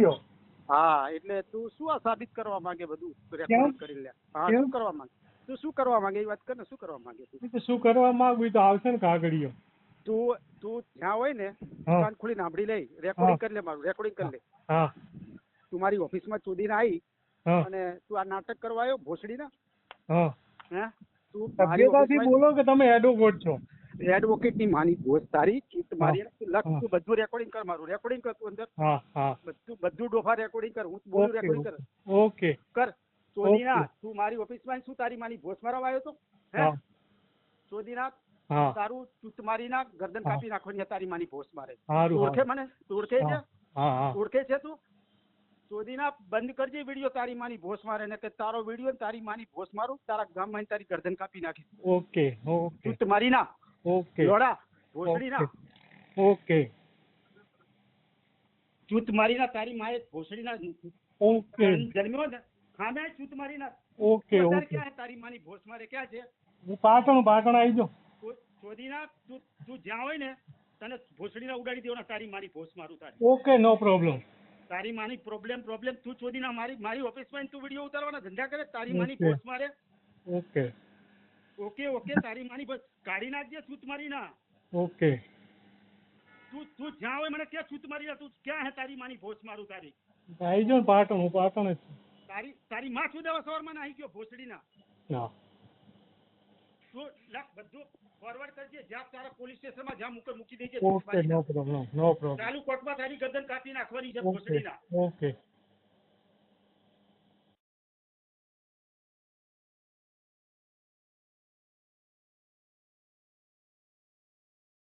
લ્યો હા એટલે તું શું આ સાબિત કરવા માંગે બધું? રેકોર્ડ કરી લે. હા શું કરવા માંગે? તું શું કરવા માંગે? એ વાત કર ને શું કરવા માંગે તું? શું કરવા માંગુ તો આવશે ને કાગળિયો તું તું જ્યાં હોય ને. કાન ખોલી સાંભળી લઈ રેકોર્ડિંગ કરી લે મારું રેકોર્ડિંગ કરી લે. હા તું મારી ઓફિસમાં ચોદીને આવી અને તું આ નાટક કરવા આવ્યો ભોસડીના? હા. હે? તું બોલો કે તમે એડવોકેટ છો? એડવોકેટની માની ભોસ તારી ચૂત મારી લખ તું બધું રેકોર્ડિંગ કર મારું રેકોર્ડિંગ કર તું અંદર. હા હા. બધું બધું ડોફા રેકોર્ડિંગ કર હું બોલું રેકોર્ડિંગ કર. ઓકે કર. ચોદીના તું મારી ઓફિસમાં શું તારી માની ભોસ મારવા આવ્યો તો હે? હા. તારું ચૂત મારી નાખ ગરદન કાપી નાખવાની તારી માની ભોસ મારે. ઓળખે મને? ઓળખે છે? ઓળખે છે તું? સોદીના બંધ કરજે વીડિયો તારી માની ભોસ મારે ને કે તારો વીડિયો તારી માની ભોસ મારું તારા ગામમાં તારી ગરદન કાપી નાખી. ઓકે ઓકે ચૂત મારી ના ઓકે લોડા ભોસડી ના ઓકે. ચૂત મારી ના તારી માએ ભોસડી ના ઓકે જન્મ્યો ને ખામે ચૂત મારી ના ઓકે ઓકે. ક્યાં તારી માની ભોસ મારે ક્યાં છે? હું પાટણ પાટણ આવી જો ચો- ચોદીના તું તું જ્યાં હોય ને તને ભોસડીના ઉડાડી દેવાના તારી મારી ભોસ મારું તારી. Okay no problem. તારી માની પ્રોબ્લેમ પ્રોબ્લેમ તું ચોદીના મારી મારી ઓફિસમાં તું વીડિયો ઉતારવાના ધંધા કરે તારી માની. ભોસ મારે ઓકે. ઓકે ઓકે તારી માની બસ કાઢી નાખજે સૂત મારી ના ઓકે. તું તું જ્યાં હોય મને ક્યાં છૂત મારી તું ક્યાં હે તારી માની ભોસ મારું તારી? આવી જો ને પાટણ હું પાટણ જ તારી તારી માં શું દેવા સવારમાં નાહી ગયો ભોસડીના? ના. તું લખ બધું ફોરવર્ડ કરજે જ્યાં તારા પોલીસ સ્ટેશનમાં જ્યાં મૂકે મૂકી દેજે okay no problem no problem ચાલુ કોર્ટમાં તારી ગરદન કાપી નાખવાની છે ભોસડી ના ઓકે